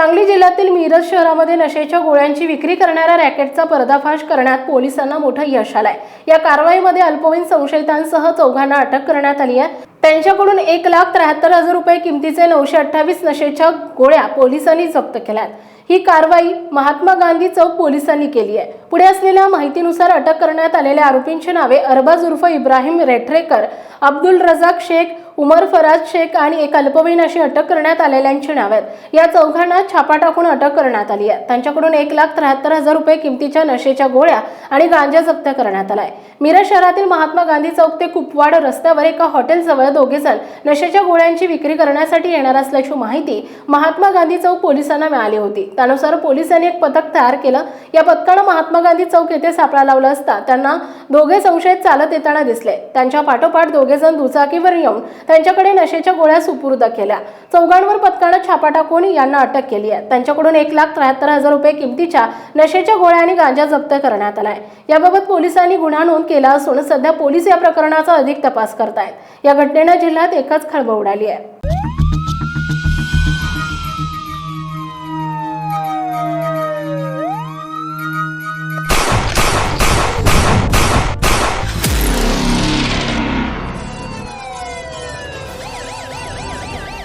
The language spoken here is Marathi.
सांगली जिल्ह्यातील मिरज शहरामध्ये नशेच्या गोळ्यांची विक्री करणाऱ्या रॅकेटचा पर्दाफाश करण्यात पोलिसांना मोठं यश आलंय. या कारवाईमध्ये अल्पवयीन संशयितांसह चौघांना अटक करण्यात आली आहे. त्यांच्याकडून एक लाख त्र्याहत्तर हजार रुपये किमतीचे नऊशे अठ्ठावीस नशेच्या गोळ्या पोलिसांनी जप्त केल्यात. ही कारवाई महात्मा गांधी चौक पोलिसांनी केली आहे. पुढे असलेल्या माहितीनुसार अटक करण्यात आलेल्या आरोपींची नावे अरबाज उर्फ इब्राहिम रेठरेकर अब्दुल रजाक शेख उमर फराज शेख आणि एक अल्पवयीन अशी अटक करण्यात आलेल्यांची नावे आहेत. या चौघांना छापा टाकून अटक करण्यात आली आहे. त्यांच्याकडून एक लाख त्र्याहत्तर हजार रुपये किमतीच्या नशेच्या गोळ्या आणि गांजा जप्त करण्यात आलाय. मिरज शहरातील महात्मा गांधी चौक ते कुपवाड रस्त्यावर एका हॉटेलजवळ दोघेजण नशेच्या गोळ्यांची विक्री करण्यासाठी येणार असल्याची माहिती महात्मा गांधी चौक पोलिसांना मिळाली होती. त्यानुसार पोलिसांनी एक पथक तयार केलं. या पथकानं महात्मा गांधी चौक येथे सापळा लावला असता त्यांना दोघे संशयित चालत येताना दिसले. त्यांच्या पाठोपाठ दोघेजण दुचाकीवर येऊन त्यांच्याकडे नशेच्या गोळ्या सुपूर्द केल्या. चौघांवर पथकानं छापा टाकून यांना अटक केली आहे. त्यांच्याकडून एक लाख त्र्याहत्तर हजार रुपये किमतीच्या नशेच्या गोळ्या आणि गांजा जप्त करण्यात आलाय. याबाबत पोलिसांनी गुन्हा नोंद केला असून सध्या पोलीस या प्रकरणाचा अधिक तपास करतायत. या घटनेनं जिल्ह्यात एकच खळबळ उडाली आहे.